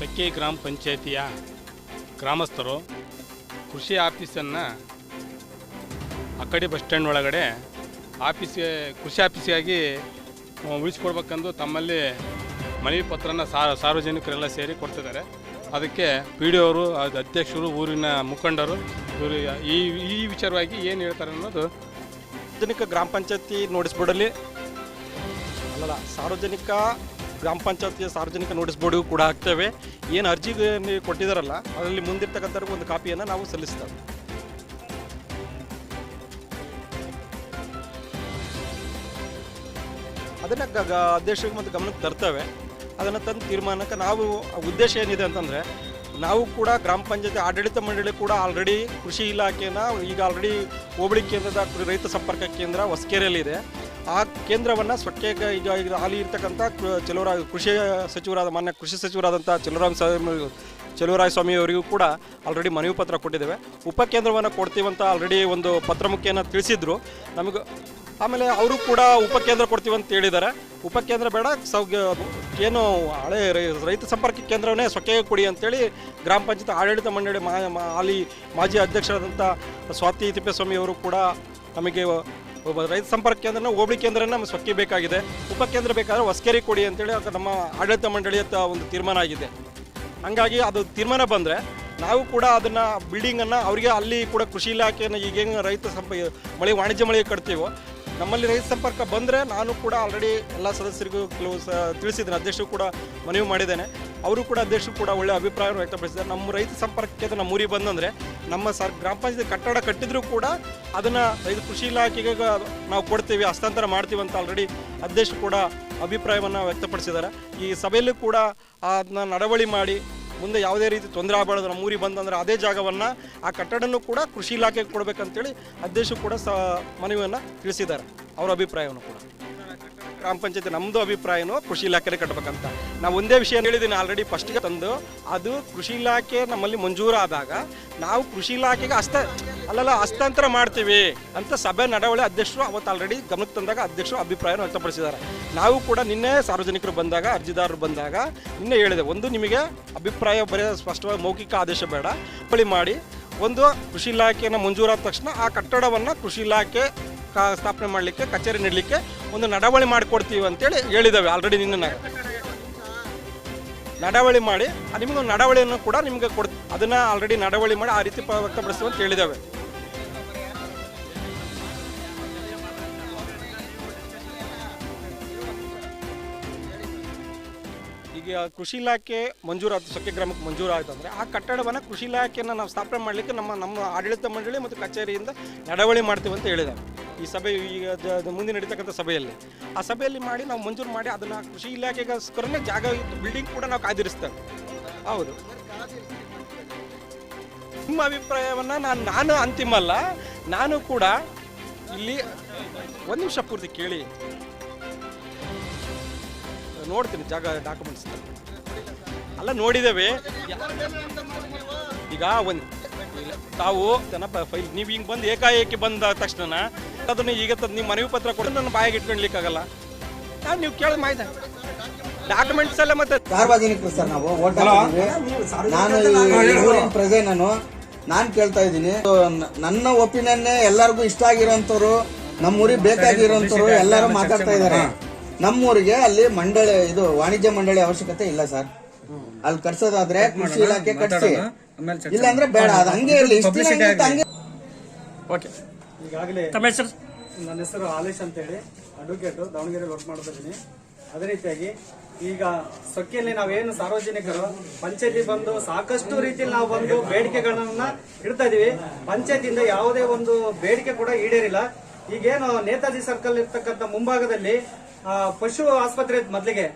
ಸೊಕ್ಕೆ ಗ್ರಾಮ ಪಂಚಾಯಿತಿಯ ಗ್ರಾಮಸ್ಥರು ಕೃಷಿ ಆಫೀಸನ್ನು ಅಕ್ಕಡಿ ಬಸ್ ಸ್ಟ್ಯಾಂಡ್ ಒಳಗಡೆ ಆಫೀಸ್ಗೆ, ಕೃಷಿ ಆಫೀಸಿಗಾಗಿ ಉಳಿಸ್ಕೊಡ್ಬೇಕಂದು ತಮ್ಮಲ್ಲಿ ಮನವಿ ಪತ್ರನ ಸಾರ್ವಜನಿಕರೆಲ್ಲ ಸೇರಿ ಕೊಡ್ತಿದ್ದಾರೆ. ಅದಕ್ಕೆ ಪಿ ಡಿ ಅವರು ಅಧ್ಯಕ್ಷರು, ಊರಿನ ಮುಖಂಡರು, ಇವರು ಈ ಈ ವಿಚಾರವಾಗಿ ಏನು ಹೇಳ್ತಾರೆ ಅನ್ನೋದು ಸಾರ್ವಜನಿಕ ಗ್ರಾಮ ಪಂಚಾಯತಿ ನೋಟಿಸ್ ಅಲ್ಲ ಸಾರ್ವಜನಿಕ ಗ್ರಾಮ ಪಂಚಾಯತಿಯ ಸಾರ್ವಜನಿಕ ನೋಟಿಸ್ ಬೋರ್ಡಿಗೂ ಕೂಡ ಹಾಕ್ತೇವೆ. ಏನು ಅರ್ಜಿ ಕೊಟ್ಟಿದ್ದಾರಲ್ಲ ಅದರಲ್ಲಿ ಮುಂದಿರ್ತಕ್ಕಂಥವ್ರಿಗೆ ಒಂದು ಕಾಪಿಯನ್ನು ನಾವು ಸಲ್ಲಿಸ್ತೇವೆ. ಅದನ್ನು ಗ- ಅಧ್ಯಕ್ಷರಿಗೆ ಮತ್ತು ಗಮನಕ್ಕೆ ತರ್ತೇವೆ. ಅದನ್ನು ತಂದು ತೀರ್ಮಾನಕ್ಕೆ ನಾವು ಉದ್ದೇಶ ಏನಿದೆ ಅಂತಂದರೆ, ನಾವು ಕೂಡ ಗ್ರಾಮ ಪಂಚಾಯತಿ ಆಡಳಿತ ಮಂಡಳಿ ಕೂಡ ಆಲ್ರೆಡಿ ಕೃಷಿ ಇಲಾಖೆಯನ್ನು ಈಗ ಆಲ್ರೆಡಿ ಹೋಬಳಿ ಕೇಂದ್ರದ ರೈತ ಸಂಪರ್ಕ ಕೇಂದ್ರ ಹೊಸಕೆರೆಯಲ್ಲಿದೆ. ಆ ಕೇಂದ್ರವನ್ನು ಸ್ವಚ್ಛ ಈಗ ಹಾಲಿ ಇರ್ತಕ್ಕಂಥ ಚಲುವರಾಯ ಕೃಷಿ ಸಚಿವರಾದ, ಮಾನ್ಯ ಕೃಷಿ ಸಚಿವರಾದಂಥ ಚೆಲುವರಾಮ ಸ್ವಾಮಿ ಚೆಲುವರಾಯ ಸ್ವಾಮಿ ಅವರಿಗೂ ಕೂಡ ಆಲ್ರೆಡಿ ಮನವಿ ಪತ್ರ ಕೊಟ್ಟಿದ್ದೇವೆ. ಉಪಕೇಂದ್ರವನ್ನು ಕೊಡ್ತೀವಂತ ಆಲ್ರೆಡಿ ಒಂದು ಪತ್ರಮುಖಿಯನ್ನು ತಿಳಿಸಿದ್ರು. ನಮಗೆ ಆಮೇಲೆ ಅವರು ಕೂಡ ಉಪಕೇಂದ್ರ ಕೊಡ್ತೀವಿ ಅಂತ ಹೇಳಿದ್ದಾರೆ. ಉಪಕೇಂದ್ರ ಬೇಡ ಸೌ ಏನು ಹಳೆ ರೈತ ಸಂಪರ್ಕ ಕೇಂದ್ರವನ್ನೇ ಸೊಕ್ಕೆಗೆ ಕೊಡಿ ಅಂತೇಳಿ ಗ್ರಾಮ ಪಂಚಾಯತ್ ಆಡಳಿತ ಮಂಡಳಿ ಮಾ ಹಾಲಿ ಮಾಜಿ ಅಧ್ಯಕ್ಷರಾದಂಥ ಸ್ವಾತಿ ತಿಪ್ಪೇಸ್ವಾಮಿ ಅವರು ಕೂಡ ನಮಗೆ ಒಬ್ಬ ರೈತ ಸಂಪರ್ಕ ಕೇಂದ್ರನ ಹೋಬಳಿ ಕೇಂದ್ರ ನಮಗೆ ಸೊಕ್ಕೆ ಬೇಕಾಗಿದೆ. ಉಪಕೇಂದ್ರ ಬೇಕಾದ್ರೆ ಹೊಸ್ಕೇರಿ ಕೊಡಿ ಅಂತೇಳಿ ಅದು ನಮ್ಮ ಆಡಳಿತ ಮಂಡಳಿಯ ಒಂದು ತೀರ್ಮಾನ ಆಗಿದೆ. ಹಂಗಾಗಿ ಅದು ತೀರ್ಮಾನ ಬಂದರೆ ನಾವು ಕೂಡ ಅದನ್ನು ಬಿಲ್ಡಿಂಗನ್ನು ಅವರಿಗೆ ಅಲ್ಲಿ ಕೂಡ ಕೃಷಿ ಇಲಾಖೆಯನ್ನು ಈಗೇನು ರೈತ ಸಂಪ ಮಳೆ ವಾಣಿಜ್ಯ ಮಳೆಗೆ ಕಟ್ತೀವೋ ನಮ್ಮಲ್ಲಿ ರೈತ ಸಂಪರ್ಕ ಬಂದರೆ ನಾನು ಕೂಡ ಆಲ್ರೆಡಿ ಎಲ್ಲ ಸದಸ್ಯರಿಗೂ ಕೆಲವು ಸ ತಿಳಿಸಿದ್ದೇನೆ. ಅಧ್ಯಕ್ಷರು ಕೂಡ ಮನವಿ ಮಾಡಿದ್ದೇನೆ. ಅವರು ಕೂಡ ಅಧ್ಯಕ್ಷರು ಕೂಡ ಒಳ್ಳೆಯ ಅಭಿಪ್ರಾಯವನ್ನು ವ್ಯಕ್ತಪಡಿಸಿದ್ದಾರೆ. ನಮ್ಮ ರೈತ ಸಂಪರ್ಕಕ್ಕೆ ನಮ್ಮ ಊರಿಗೆ ಬಂದಂದರೆ ನಮ್ಮ ಸರ್, ಗ್ರಾಮ ಪಂಚಾಯತ್ ಕಟ್ಟಡ ಕಟ್ಟಿದ್ರೂ ಕೂಡ ಅದನ್ನು ರೈತ ಕೃಷಿ ಇಲಾಖೆಗೆ ನಾವು ಕೊಡ್ತೀವಿ, ಹಸ್ತಾಂತರ ಮಾಡ್ತೀವಿ ಅಂತ ಆಲ್ರೆಡಿ ಅಧ್ಯಕ್ಷರು ಕೂಡ ಅಭಿಪ್ರಾಯವನ್ನು ವ್ಯಕ್ತಪಡಿಸಿದ್ದಾರೆ. ಈ ಸಭೆಯಲ್ಲೂ ಕೂಡ ಅದನ್ನ ನಡವಳಿ ಮಾಡಿ ಮುಂದೆ ಯಾವುದೇ ರೀತಿ ತೊಂದರೆ ಆಗಬಾರ್ದು, ನಮ್ಮ ಊರಿಗೆ ಅದೇ ಜಾಗವನ್ನು ಆ ಕಟ್ಟಡನೂ ಕೂಡ ಕೃಷಿ ಇಲಾಖೆಗೆ ಕೊಡಬೇಕಂತೇಳಿ ಅಧ್ಯಕ್ಷರು ಕೂಡ ಸ ಮನವಿಯನ್ನು ತಿಳಿಸಿದ್ದಾರೆ. ಅವರ ಅಭಿಪ್ರಾಯವನ್ನು ಕೂಡ. ಗ್ರಾಮ ಪಂಚಾಯತಿ ನಮ್ಮದು ಅಭಿಪ್ರಾಯನೂ ಕೃಷಿ ಇಲಾಖೆನೇ ಕಟ್ಟಬೇಕಂತ. ನಾವು ಒಂದೇ ವಿಷಯ ಹೇಳಿದ್ದೀನಿ ಆಲ್ರೆಡಿ ಫಸ್ಟ್ಗೆ ತಂದು, ಅದು ಕೃಷಿ ಇಲಾಖೆ ನಮ್ಮಲ್ಲಿ ಮಂಜೂರಾದಾಗ ನಾವು ಕೃಷಿ ಇಲಾಖೆಗೆ ಹಸ್ತ ಅಲ್ಲಲ್ಲ, ಹಸ್ತಾಂತರ ಮಾಡ್ತೀವಿ ಅಂತ ಸಭೆ ನಡವಳಿ ಅಧ್ಯಕ್ಷರು ಅವತ್ತು ಆಲ್ರೆಡಿ ಗಮನಕ್ಕೆ ತಂದಾಗ ಅಧ್ಯಕ್ಷರು ಅಭಿಪ್ರಾಯವನ್ನು ವ್ಯಕ್ತಪಡಿಸಿದ್ದಾರೆ. ನಾವು ಕೂಡ ನಿನ್ನೆ ಸಾರ್ವಜನಿಕರು ಬಂದಾಗ, ಅರ್ಜಿದಾರರು ಬಂದಾಗ ನಿನ್ನೆ ಹೇಳಿದೆ, ಒಂದು ನಿಮಗೆ ಅಭಿಪ್ರಾಯ ಬರೆಯೋ ಸ್ಪಷ್ಟವಾಗಿ ಮೌಖಿಕ ಆದೇಶ ಬೇಡ. ಬಳಿ ಮಾಡಿ, ಒಂದು ಕೃಷಿ ಇಲಾಖೆಯನ್ನು ಮಂಜೂರಾದ ತಕ್ಷಣ ಆ ಕಟ್ಟಡವನ್ನು ಕೃಷಿ ಇಲಾಖೆ ಕಾ ಸ್ಥಾಪನೆ ಮಾಡಲಿಕ್ಕೆ, ಕಚೇರಿ ನೀಡಲಿಕ್ಕೆ ಒಂದು ನಡವಳಿ ಮಾಡಿಕೊಡ್ತೀವಿ ಅಂತೇಳಿ ಹೇಳಿದ್ದೇವೆ ಆಲ್ರೆಡಿ ನಿನ್ನೆ. ನಡವಳಿ ಮಾಡಿ ನಿಮ್ಗೊಂದು ನಡವಳಿಯನ್ನು ಕೂಡ ನಿಮಗೆ ಕೊಡ್ ಅದನ್ನು ಆಲ್ರೆಡಿ ನಡವಳಿ ಮಾಡಿ ಆ ರೀತಿ ವ್ಯಕ್ತಪಡಿಸುವ ಅಂತ ಹೇಳಿದ್ದೇವೆ. ಈಗ ಕೃಷಿ ಇಲಾಖೆ ಮಂಜೂರಾಯ್ತು, ಸೊಕ್ಕೆ ಗ್ರಾಮಕ್ಕೆ ಮಂಜೂರಾಯ್ತು ಅಂದರೆ ಆ ಕಟ್ಟಡವನ್ನ ಕೃಷಿ ಇಲಾಖೆಯನ್ನು ನಾವು ಸ್ಥಾಪನೆ ಮಾಡಲಿಕ್ಕೆ ನಮ್ಮ ನಮ್ಮ ಆಡಳಿತ ಮಂಡಳಿ ಮತ್ತು ಕಚೇರಿಯಿಂದ ನಡವಳಿ ಮಾಡ್ತೀವಿ ಅಂತ ಹೇಳಿದ್ದಾರೆ. ಈ ಸಭೆ ಈಗ ಮುಂದೆ ನಡೀತಕ್ಕಂಥ ಸಭೆಯಲ್ಲಿ. ಆ ಸಭೆಯಲ್ಲಿ ಮಾಡಿ ನಾವು ಮಂಜೂರು ಮಾಡಿ ಅದನ್ನು ಕೃಷಿ ಇಲಾಖೆಗೋಸ್ಕರನೇ ಜಾಗ ಬಿಲ್ಡಿಂಗ್ ಕೂಡ ನಾವು ಕಾಯ್ದಿರಿಸ್ತೇವೆ. ಹೌದು. ನಿಮ್ಮ ಅಭಿಪ್ರಾಯವನ್ನು ನಾನು ನಾನು ಅಂತಿಮ ಅಲ್ಲ ನಾನು ಕೂಡ ಇಲ್ಲಿ ಒಂದು ನಿಮಿಷ ಪೂರ್ತಿ ಕೇಳಿ. ನೋಡ್ತೀನಿ ಜಾಗ ಡಾಕ್ಯುಮೆಂಟ್ಸ್ ಅಲ್ಲ ನೋಡಿದ್ದೇವೆ. ಈಗ ಒಂದು ತಾವು ಜನಪ ಫೈಲ್ ನೀವು ಹಿಂಗೆ ಬಂದು ಏಕಾಏಕಿ ಬಂದ ತಕ್ಷಣ ಅದನ್ನು ಈಗ ತಂದು ನಿಮ್ಮ ಮನವಿ ಪತ್ರ ಕೊಟ್ಟು ನನ್ನ ಬಾಯಿಗೆ ಇಟ್ಕೊಳ್ಲಿಕ್ಕಾಗಲ್ಲ. ನಾನು ನೀವು ಕೇಳ ಮಾಹಿತಿ ಡಾಕ್ಯುಮೆಂಟ್ಸ್ ಎಲ್ಲ ಮತ್ತೆ ಸಾರ್ವಜನಿಕರು ಸರ್ ನಾವು. ನಾನು ಪ್ರಜೆ ನಾನು. ನಾನು ಕೇಳ್ತಾ ಇದ್ದೀನಿ. ನನ್ನ ಒಪಿನಿಯನ್ ಎಲ್ಲರಿಗೂ ಇಷ್ಟ ಆಗಿರೋಂಥವ್ರು ನಮ್ಮೂರಿಗೆ ಬೇಕಾಗಿರೋಂಥವ್ರು ಎಲ್ಲರೂ ಮಾತಾಡ್ತಾ ಇದ್ದಾರೆ ನಮ್ಮೂರಿಗೆ ಅಲ್ಲಿ ಮಂಡಳಿ ಇದು ವಾಣಿಜ್ಯ ಮಂಡಳಿ ಅವಶ್ಯಕತೆ ಇಲ್ಲ ಸರ್ ಅಲ್ಲಿ ಕಟ್ಸೋದಾದ್ರೆ ಕೃಷಿ ಇಲಾಖೆ ಕಟ್ಸಿ. ಇಲ್ಲ ಅಂದ್ರೆ ಬೇಡ ಅದ ಹಂಗೆ ಇರಲಿ. ಹಂಗೆ ಈಗಾಗಲೇ ನನ್ನ ಹೆಸರು ಆಲೇಶ್ ಅಂತ ಹೇಳಿ ಅಡ್ವೊಕೇಟು ದಾವಣಗೆರೆಯಲ್ಲಿ ವರ್ಕ್ ಮಾಡ್ತಾ ಇದ್ದೀನಿ. ಅದೇ ರೀತಿಯಾಗಿ ಈಗ ಸೊಕ್ಕಿಯಲ್ಲಿ ನಾವೇನು ಸಾರ್ವಜನಿಕರು, ಪಂಚಾಯತಿ ಬಂದು ಸಾಕಷ್ಟು ರೀತಿಯಲ್ಲಿ ನಾವು ಬಂದು ಬೇಡಿಕೆಗಳನ್ನ ಇಡ್ತಾ ಇದೀವಿ. ಪಂಚಾಯತಿಯಿಂದ ಯಾವುದೇ ಒಂದು ಬೇಡಿಕೆ ಕೂಡ ಈಡೇರಿಲ್ಲ. ಈಗೇನು ನೇತಾಜಿ ಸರ್ಕಲ್ ಇರ್ತಕ್ಕಂಥ ಮುಂಭಾಗದಲ್ಲಿ ಪಶು ಆಸ್ಪತ್ರೆ ಮೊದಲಿಗೆ.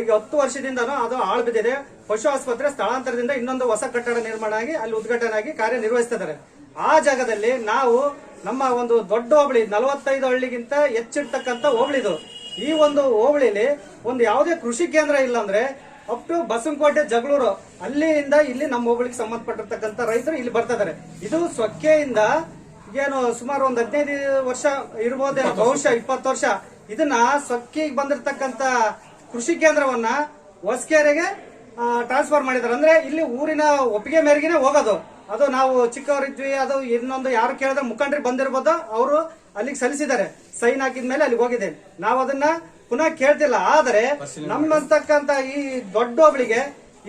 ಈಗ ಹತ್ತು ವರ್ಷದಿಂದನೂ ಅದು ಆಳ್ ಬಿದ್ದಿದೆ. ಪಶು ಆಸ್ಪತ್ರೆ ಸ್ಥಳಾಂತರದಿಂದ ಇನ್ನೊಂದು ಹೊಸ ಕಟ್ಟಡ ನಿರ್ಮಾಣ ಆಗಿ, ಅಲ್ಲಿ ಉದ್ಘಾಟನೆ ಆಗಿ ಕಾರ್ಯನಿರ್ವಹಿಸ್ತಿದ್ದಾರೆ ಆ ಜಾಗದಲ್ಲಿ ನಾವು ನಮ್ಮ ಒಂದು ದೊಡ್ಡ ಹೋಬಳಿ, ನಲವತ್ತೈದು ಹಳ್ಳಿಗಿಂತ ಹೆಚ್ಚಿರ್ತಕ್ಕಂಥ ಹೋಬಳಿದು ಈ ಒಂದು ಹೋಬಳಿಲಿ ಒಂದು ಯಾವುದೇ ಕೃಷಿ ಕೇಂದ್ರ ಇಲ್ಲ ಅಂದ್ರೆ ಅಪ್ ಟು ಬಸವನಕೋಟೆ, ಜಗಳೂರು ಅಲ್ಲಿಂದ ಇಲ್ಲಿ ನಮ್ಮ ಹೋಬಳಿಗೆ ಸಂಬಂಧಪಟ್ಟಿರ್ತಕ್ಕಂಥ ರೈತರು ಇಲ್ಲಿ ಬರ್ತಾ ಇದಾರೆ. ಇದು ಸೊಕ್ಕೆಯಿಂದ ಏನು ಸುಮಾರು ಒಂದು ಹದಿನೈದು ವರ್ಷ ಇರ್ಬೋದೇನೋ ಬಹುಶಃ ಇಪ್ಪತ್ತು ವರ್ಷ. ಇದನ್ನ ಸೊಕ್ಕಿಗೆ ಬಂದಿರತಕ್ಕಂತ ಕೃಷಿ ಕೇಂದ್ರವನ್ನ ಹೊಸಕೆರೆಗೆ ಟ್ರಾನ್ಸ್ಫರ್ ಮಾಡಿದ್ದಾರೆ. ಅಂದ್ರೆ ಇಲ್ಲಿ ಊರಿನ ಒಪ್ಪಿಗೆ ಮೇರೆಗೆ ಹೋಗೋದು. ಅದು ನಾವು ಚಿಕ್ಕವರಿದ್ವಿ, ಅದು ಇನ್ನೊಂದು ಯಾರು ಕೇಳಿದ್ರೆ ಮುಖಂಡರಿಗೆ ಬಂದಿರ್ಬೋದು, ಅವರು ಅಲ್ಲಿಗೆ ಸಲ್ಲಿಸಿದ್ದಾರೆ. ಸೈನ್ ಹಾಕಿದ ಮೇಲೆ ಅಲ್ಲಿಗೆ ಹೋಗಿದೆ ನಾವು ಅದನ್ನ ಪುನಃ ಕೇಳ್ತಿಲ್ಲ, ಆದರೆ ನಮ್ಮಂತಕ್ಕಂತ ಈ ದೊಡ್ಡ ಹೋಬಳಿಗೆ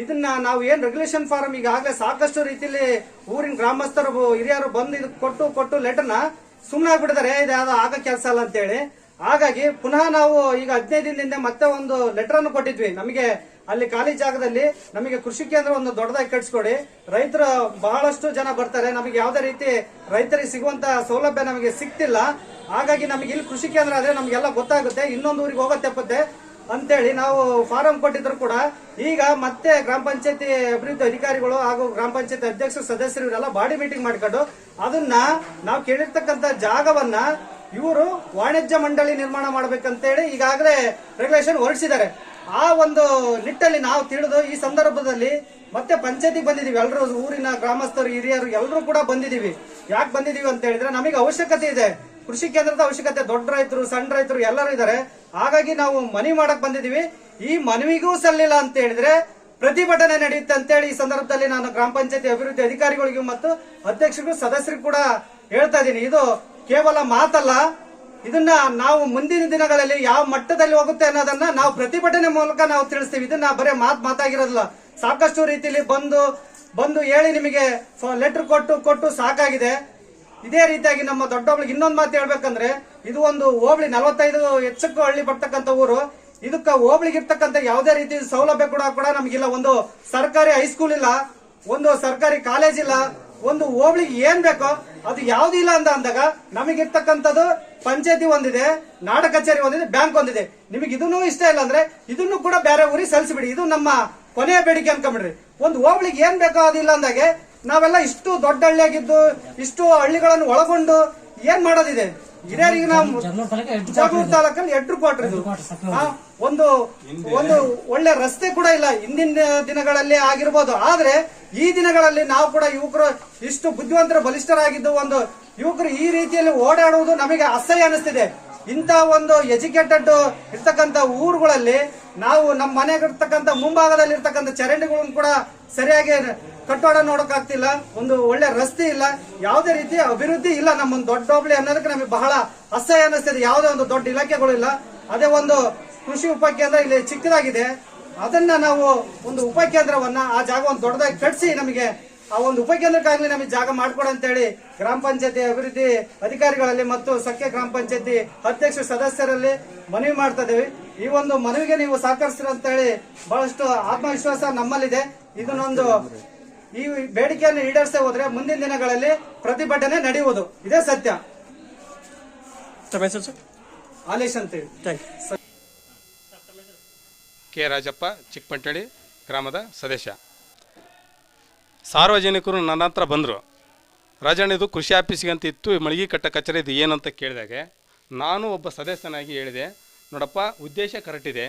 ಇದನ್ನ ನಾವು ಏನ್ ರೆಗ್ಯುಲೇಷನ್ ಫಾರಂ ಈಗಾಗಲೇ ಸಾಕಷ್ಟು ರೀತಿಯಲ್ಲಿ ಊರಿನ ಗ್ರಾಮಸ್ಥರು, ಹಿರಿಯರು ಬಂದು ಇದು ಕೊಟ್ಟು ಕೊಟ್ಟು ಲೆಟರ್ನ ಸುಮ್ಮನೆ ಆಗ್ಬಿಟ್ಟಿದ್ದಾರೆ ಇದು ಆಗ ಕೆಲಸ ಅಲ್ಲ ಅಂತೇಳಿ. ಹಾಗಾಗಿ ಪುನಃ ನಾವು ಈಗ ಹದಿನೈದು ದಿನದಿಂದ ಮತ್ತೆ ಒಂದು ಲೆಟರ್ ಅನ್ನು ಕೊಟ್ಟಿದ್ವಿ. ನಮಗೆ ಅಲ್ಲಿ ಖಾಲಿ ಜಾಗದಲ್ಲಿ ನಮಗೆ ಕೃಷಿ ಕೇಂದ್ರ ಒಂದು ದೊಡ್ಡದಾಗಿ ಕಟ್ಸ್ಕೊಡಿ. ರೈತರು ಬಹಳಷ್ಟು ಜನ ಬರ್ತಾರೆ. ನಮಗೆ ಯಾವುದೇ ರೀತಿ ರೈತರಿಗೆ ಸಿಗುವಂತ ಸೌಲಭ್ಯ ನಮಗೆ ಸಿಗ್ತಿಲ್ಲ. ಹಾಗಾಗಿ ನಮಗೆ ಇಲ್ಲಿ ಕೃಷಿ ಕೇಂದ್ರ ಆದ್ರೆ ನಮಗೆಲ್ಲ ಗೊತ್ತಾಗುತ್ತೆ. ಇನ್ನೊಂದು ಊರಿಗೆ ಹೋಗೋ ತಪ್ಪುತ್ತೆ ಅಂತೇಳಿ ನಾವು ಫಾರಂ ಕೊಟ್ಟಿದ್ರು ಕೂಡ ಈಗ ಮತ್ತೆ ಗ್ರಾಮ ಪಂಚಾಯತಿ ಅಭಿವೃದ್ಧಿ ಅಧಿಕಾರಿಗಳು ಹಾಗೂ ಗ್ರಾಮ ಪಂಚಾಯತಿ ಅಧ್ಯಕ್ಷ ಸದಸ್ಯರು ಇವರೆಲ್ಲ ಬಾಡಿ ಮೀಟಿಂಗ್ ಮಾಡ್ಕೊಂಡು ಅದನ್ನ ನಾವು ಕೇಳಿರ್ತಕ್ಕಂತ ಜಾಗವನ್ನ ಇವರು ವಾಣಿಜ್ಯ ಮಂಡಳಿ ನಿರ್ಮಾಣ ಮಾಡ್ಬೇಕಂತೇಳಿ ಈಗಾಗಲೇ ರೆಗ್ಯುಲೇಷನ್ ಹೊರಡಿಸಿದ್ದಾರೆ. ಆ ಒಂದು ನಿಟ್ಟಲ್ಲಿ ನಾವು ತಿಳಿದು ಈ ಸಂದರ್ಭದಲ್ಲಿ ಮತ್ತೆ ಪಂಚಾಯತಿಗೆ ಬಂದಿದೀವಿ ಎಲ್ಲರೂ ಊರಿನ ಗ್ರಾಮಸ್ಥರು, ಹಿರಿಯರು ಎಲ್ಲರೂ ಕೂಡ ಬಂದಿದೀವಿ ಯಾಕೆ ಬಂದಿದೀವಿ ಅಂತ ಹೇಳಿದ್ರೆ ನಮಗೆ ಅವಶ್ಯಕತೆ ಇದೆ. ಕೃಷಿ ಕೇಂದ್ರದ ಅವಶ್ಯಕತೆ. ದೊಡ್ಡ ರೈತರು, ಸಣ್ಣ ರೈತರು ಎಲ್ಲರೂ ಇದ್ದಾರೆ. ಹಾಗಾಗಿ ನಾವು ಮನವಿ ಮಾಡಕ್ ಬಂದಿದೀವಿ ಈ ಮನವಿಗೂ ಸಲ್ಲಿಲ್ಲ ಅಂತ ಹೇಳಿದ್ರೆ ಪ್ರತಿಭಟನೆ ನಡೆಯುತ್ತೆ ಅಂತೇಳಿ ಈ ಸಂದರ್ಭದಲ್ಲಿ ನಾನು ಗ್ರಾಮ ಪಂಚಾಯತಿ ಅಭಿವೃದ್ಧಿ ಅಧಿಕಾರಿಗಳಿಗೂ ಮತ್ತು ಅಧ್ಯಕ್ಷರಿಗೂ ಸದಸ್ಯರಿಗೂ ಕೂಡ ಹೇಳ್ತಾ ಇದ್ದೀನಿ. ಇದು ಕೇವಲ ಮಾತಲ್ಲ. ಇದನ್ನ ನಾವು ಮುಂದಿನ ದಿನಗಳಲ್ಲಿ ಯಾವ ಮಟ್ಟದಲ್ಲಿ ಹೋಗುತ್ತೆ ಅನ್ನೋದನ್ನ ನಾವು ಪ್ರತಿಭಟನೆ ಮೂಲಕ ನಾವು ತಿಳಿಸ್ತೀವಿ. ಇದನ್ನ ಬರೀ ಮಾತು ಮಾತಾಗಿರೋದಿಲ್ಲ. ಸಾಕಷ್ಟು ರೀತಿಯಲ್ಲಿ ಬಂದು ಬಂದು ಹೇಳಿ ನಿಮಗೆ ಲೆಟರ್ ಕೊಟ್ಟು ಕೊಟ್ಟು ಸಾಕಾಗಿದೆ. ಇದೇ ರೀತಿಯಾಗಿ ನಮ್ಮ ದೊಡ್ಡೊಬ್ಳಿಗೆ ಇನ್ನೊಂದು ಮಾತು ಹೇಳ್ಬೇಕಂದ್ರೆ, ಇದು ಒಂದು ಹೋಬಳಿ ನಲವತ್ತೈದು ಹೆಚ್ಚಕ್ಕೂ ಹಳ್ಳಿ ಬರ್ತಕ್ಕಂಥ ಊರು. ಇದಕ್ಕೆ ಹೋಬಳಿಗೆ ಇರ್ತಕ್ಕಂಥ ಯಾವುದೇ ರೀತಿ ಸೌಲಭ್ಯ ಕೂಡ ಕೂಡ ನಮಗಿಲ್ಲ. ಒಂದು ಸರ್ಕಾರಿ ಹೈಸ್ಕೂಲ್ ಇಲ್ಲ, ಒಂದು ಸರ್ಕಾರಿ ಕಾಲೇಜ್ ಇಲ್ಲ, ಒಂದು ಹೋಬಳಿಗೆ ಏನ್ ಬೇಕೋ ಅದು ಯಾವ್ದು ಇಲ್ಲ ಅಂತ ಅಂದಾಗ ನಮಗಿರ್ತಕ್ಕಂಥದ್ದು ಪಂಚಾಯತಿ ಒಂದಿದೆ, ನಾಡ ಕಚೇರಿ ಒಂದಿದೆ, ಬ್ಯಾಂಕ್ ಒಂದಿದೆ. ನಿಮಗೆ ಇದನ್ನು ಇಷ್ಟ ಇಲ್ಲ ಅಂದ್ರೆ ಇದನ್ನು ಕೂಡ ಬೇರೆ ಊರಿಗೆ ಸಲ್ಲಿಸಿಬಿಡಿ. ಇದು ನಮ್ಮ ಕೊನೆಯ ಬೇಡಿಕೆ ಅನ್ಕೊಂಬಿಡ್ರಿ. ಒಂದು ಹೋಬಳಿಗೆ ಏನ್ ಬೇಕೋ ಅದಿಲ್ಲ ಅಂದಾಗೆ ನಾವೆಲ್ಲ ಇಷ್ಟು ದೊಡ್ಡ ಹಳ್ಳಿಯಾಗಿದ್ದು, ಇಷ್ಟು ಹಳ್ಳಿಗಳನ್ನು ಒಳಗೊಂಡು ಏನ್ ಮಾಡೋದಿದೆ? ಹಿರಿಯರಿಗೆ ನಾವು ಜಗಳೂರು ತಾಲೂಕಲ್ಲಿ ಎಡ್ರು ಕ್ವಾರ್ಟರ್ ಇದು. ಒಂದು ಒಂದು ಒಳ್ಳೆ ರಸ್ತೆ ಕೂಡ ಇಲ್ಲ. ಹಿಂದಿನ ದಿನಗಳಲ್ಲಿ ಆಗಿರ್ಬೋದು. ಆದ್ರೆ ಈ ದಿನಗಳಲ್ಲಿ ನಾವು ಕೂಡ ಯುವಕರು ಇಷ್ಟು ಬುದ್ಧಿವಂತರ ಬಲಿಷ್ಠರಾಗಿದ್ದು ಒಂದು ಯುವಕರು ಈ ರೀತಿಯಲ್ಲಿ ಓಡಾಡುವುದು ನಮಗೆ ಅಸಹ್ಯ ಅನಿಸ್ತಿದೆ. ಇಂಥ ಒಂದು ಎಜುಕೇಟೆಡ್ ಇರ್ತಕ್ಕಂಥ ಊರುಗಳಲ್ಲಿ ನಾವು ನಮ್ಮ ಮನೆಗಿರ್ತಕ್ಕಂಥ ಮುಂಭಾಗದಲ್ಲಿ ಇರ್ತಕ್ಕಂಥ ಚರಂಡಿಗಳನ್ನು ಕೂಡ ಸರಿಯಾಗಿ ಕಟ್ಟೋಡ ನೋಡೋಕ್ಕಾಗ್ತಿಲ್ಲ ಒಂದು ಒಳ್ಳೆ ರಸ್ತೆ ಇಲ್ಲ, ಯಾವುದೇ ರೀತಿ ಅಭಿವೃದ್ಧಿ ಇಲ್ಲ ನಮ್ಮ ಒಂದು ದೊಡ್ಡ ಹೋಬಳಿ ಅನ್ನೋದಕ್ಕೆ ನಮಗೆ ಬಹಳ ಅಸಹ್ಯ ಅನ್ನಿಸ್ತಿದೆ. ಯಾವುದೇ ಒಂದು ದೊಡ್ಡ ಇಲಾಖೆಗಳಿಲ್ಲ ಅದೇ ಒಂದು ಕೃಷಿ ಉಪಕೇಂದ್ರ ಇಲ್ಲಿ ಚಿಕ್ಕದಾಗಿದೆ. ಅದನ್ನ ನಾವು ಒಂದು ಉಪಕೇಂದ್ರವನ್ನ ಆ ಜಾಗವನ್ನು ದೊಡ್ಡದಾಗಿ ಕಟ್ಸಿ ನಮಗೆ ಆ ಒಂದು ಉಪಕೇಂದ್ರಕ್ಕಾಗಲಿ ನಮಗೆ ಜಾಗ ಮಾಡ್ಕೊಡ ಅಂತೇಳಿ ಗ್ರಾಮ ಪಂಚಾಯತಿ ಅಭಿವೃದ್ಧಿ ಅಧಿಕಾರಿಗಳಲ್ಲಿ ಮತ್ತು ಸಖ್ಯ ಗ್ರಾಮ ಪಂಚಾಯತಿ ಅಧ್ಯಕ್ಷ ಸದಸ್ಯರಲ್ಲಿ ಮನವಿ ಮಾಡ್ತಾ ಇದ್ದೀವಿ. ಈ ಒಂದು ಮನವಿಗೆ ನೀವು ಸಹಕರಿಸ್ತೀರ ಅಂತೇಳಿ ಬಹಳಷ್ಟು ಆತ್ಮವಿಶ್ವಾಸ ನಮ್ಮಲ್ಲಿದೆ. ಇದನ್ನೊಂದು ಈ ಬೇಡಿಕೆಯನ್ನು ಈಡೇರಿಸದೆ ಹೋದ್ರೆ ಮುಂದಿನ ದಿನಗಳಲ್ಲಿ ಪ್ರತಿಭಟನೆ ನಡೆಯುವುದು. ಇದೇ ಸತ್ಯ. ಆಲೇಶ್ ಅಂತೇಳಿ thank you. K Rajappa Chikkapantali ಗ್ರಾಮದ ಸದಸ್ಯ. ಸಾರ್ವಜನಿಕರು ನನ್ನ ಹತ್ರ ಬಂದರು. ರಾಜಣ್ಣ ಇದು ಕೃಷಿ ಆಫೀಸಿಗೆ ಅಂತ ಇತ್ತು ಮಳಿಗೆ ಕಟ್ಟ ಕಚೇರಿ ಇದು ಏನಂತ ಕೇಳಿದಾಗ ನಾನು ಒಬ್ಬ ಸದಸ್ಯನಾಗಿ ಹೇಳಿದೆ ನೋಡಪ್ಪ ಉದ್ದೇಶ ಕರೆಕ್ಟಿದೆ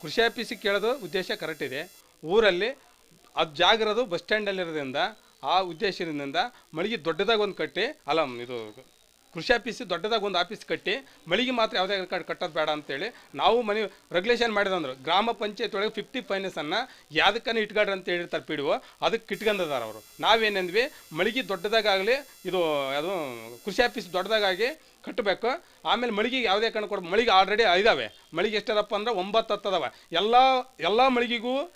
ಕೃಷಿ ಆಫೀಸಿಗೆ ಕೇಳೋದು ಉದ್ದೇಶ ಕರೆಕ್ಟಿದೆ ಊರಲ್ಲಿ ಅದು ಜಾಗ ಇರೋದು ಬಸ್ ಸ್ಟ್ಯಾಂಡಲ್ಲಿರೋದ್ರಿಂದ, ಆ ಉದ್ದೇಶದಿಂದ ಮಳಿಗೆ ದೊಡ್ಡದಾಗಿ ಒಂದು ಕಟ್ಟಿ ಅಲ್ಲ ಇದು ಕೃಷಿ ಆಫೀಸ್ ದೊಡ್ಡದಾಗಿ ಒಂದು ಆಫೀಸ್ ಕಟ್ಟಿ, ಮಳಿಗೆ ಮಾತ್ರ ಯಾವುದೇ ಕಟ್- ಕಟ್ಟೋದು ಬೇಡ ಅಂತೇಳಿ ನಾವು ಮನೆ ರೆಗ್ಯುಲೇಷನ್ ಮಾಡಿದಂದ್ರು. ಗ್ರಾಮ ಪಂಚಾಯತ್ ಒಳಗೆ ಫಿಫ್ಟಿ ಫೈನಸನ್ನು ಯಾವ್ದಕ್ಕೂ ಇಟ್ಗಾಡ್ರಿ ಅಂತ ಹೇಳಿರ್ತಾರೆ ಪಿ ಡಿ ಒ ಅದಕ್ಕೆ ಇಟ್ಕೊಂಡದಾರ ಅವರು. ನಾವೇನಂದ್ವಿ ಮಳಿಗೆ ದೊಡ್ಡದಾಗಲಿ ಇದು ಅದು ಕೃಷಿ ಆಫೀಸ್ ದೊಡ್ಡದಾಗಿ ಕಟ್ಟಬೇಕು. ಆಮೇಲೆ ಮಳಿಗೆಗೆ ಯಾವುದೇ ಕಣ್ಣು ಕೊಡ ಮಳಿಗೆ ಆಲ್ರೆಡಿ ಇದಾವೆ ಮಳಿಗೆ ಎಷ್ಟದಪ್ಪ ಅಂದ್ರೆ ಒಂಬತ್ತು ಹತ್ತದವ. ಎಲ್ಲ ಎಲ್ಲ ಮಳಿಗೆಗೂ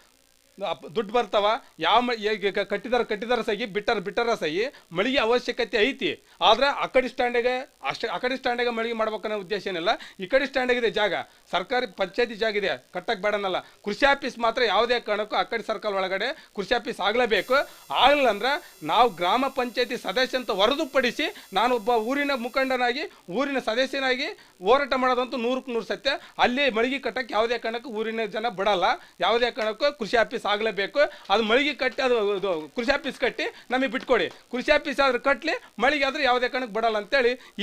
ದುಡ್ಡು ಬರ್ತಾವ, ಯಾವ ಈಗ ಕಟ್ಟಿದಾರ ಕಟ್ಟಿದಾರ ಸಹಿ, ಬಿಟ್ಟಾರ ಬಿಟ್ಟಾರ ಸಹಿ, ಮಳಿಗೆ ಅವಶ್ಯಕತೆ ಐತಿ. ಆದ್ರೆ ಆ ಕಡೆ ಸ್ಟ್ಯಾಂಡಿಗೆ, ಅಷ್ಟೇ ಆ ಕಡೆ ಸ್ಟ್ಯಾಂಡಿಗೆ ಮಳಿಗೆ ಮಾಡ್ಬೇಕನ್ನೋ ಉದ್ದೇಶ ಏನಿಲ್ಲ. ಈ ಕಡೆ ಸ್ಟ್ಯಾಂಡಿಗಿದೆ ಜಾಗ. ಸರ್ಕಾರಿ ಪಂಚಾಯತಿ ಜಾಗ ಇದೆ ಕಟ್ಟಕ್ಕೆ ಬೇಡನಲ್ಲ. ಕೃಷಿ ಆಫೀಸ್ ಮಾತ್ರ ಯಾವುದೇ ಕಾರಣಕ್ಕೂ ಆ ಕಡೆ ಸರ್ಕಲ್ ಒಳಗಡೆ ಕೃಷಿ ಆಫೀಸ್ ಆಗಲೇಬೇಕು. ಆಗಲಿಲ್ಲ ಅಂದ್ರೆ ನಾವು ಗ್ರಾಮ ಪಂಚಾಯತಿ ಸದಸ್ಯ ಅಂತ ಹೊರತುಪಡಿಸಿ ನಾನು ಒಬ್ಬ ಊರಿನ ಮುಖಂಡನಾಗಿ, ಊರಿನ ಸದಸ್ಯನಾಗಿ ಹೋರಾಟ ಮಾಡೋದಂತೂ ನೂರಕ್ಕೆ ನೂರು ಸತ್ಯ. ಅಲ್ಲಿ ಮಳಿಗೆ ಕಟ್ಟಕ್ಕೆ ಯಾವುದೇ ಕಾರಣಕ್ಕೂ ಊರಿನ ಜನ ಬಿಡಲ್ಲ. ಯಾವುದೇ ಕಾರಣಕ್ಕೂ ಕೃಷಿ ಆಫೀಸ್ ಆಗಲೇಬೇಕು. ಅದು ಮಳಿಗೆ ಕಟ್ಟಿ, ಅದು ಇದು ಕೃಷಿ ಆಫೀಸ್ ಕಟ್ಟಿ ನಮಗೆ ಬಿಟ್ಕೊಡಿ. ಕೃಷಿ ಆಫೀಸ್ ಆದ್ರೆ ಕಟ್ಟಲಿ ಮಳಿಗೆ ಆದ್ರೆ ಯಾವುದೇ ಕಾರಣಕ್ಕೆ ಬಿಡಲ್ಲ ಅಂತೇಳಿ ಈ